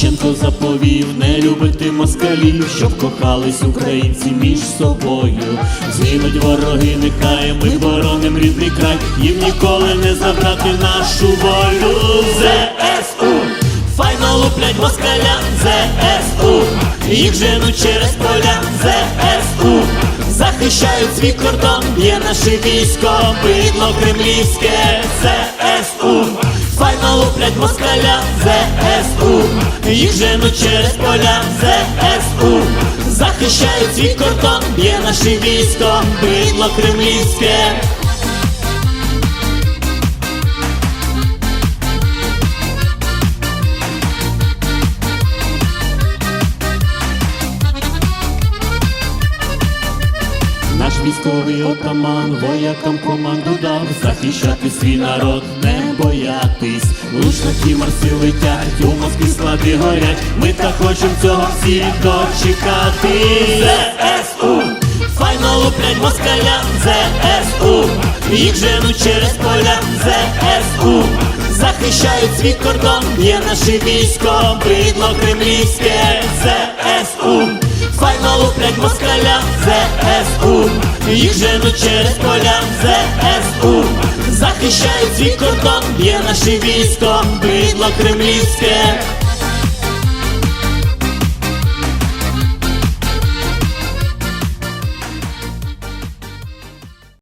тато заповів не любити москалів, щоб кохались українці між собою. Згинуть вороги, нехай ми бороним рідний край, їм ніколи не забрати нашу волю. ЗСУ, файно луплять москалям, ЗСУ, їх женуть через поля, ЗСУ. Захищають свій кордон, б'є наше військо, бидло кремлівське, ЗСУ. Файно луплять москаля, ЗСУ Їх женуть через поля, ЗСУ Захищають свій кордон, б'є наше військо, бидло кремлівське. Наш військовий отаман воякам команду дав захищати свій народ, не боятись. Лучники марси летять, у Москві склади горять. Ми так хочем цього всі дочекати. ЗСУ, файно луплять москаля, ЗСУ, їх женуть через поля, ЗСУ. Захищають свій кордон, є наше військо, бидло кремлівське, ЗСУ. Файно луплять москаля, ЗСУ Їх женуть через поля, ЗСУ Захищають свій кордон, б'є наше військо, бидло кремлівське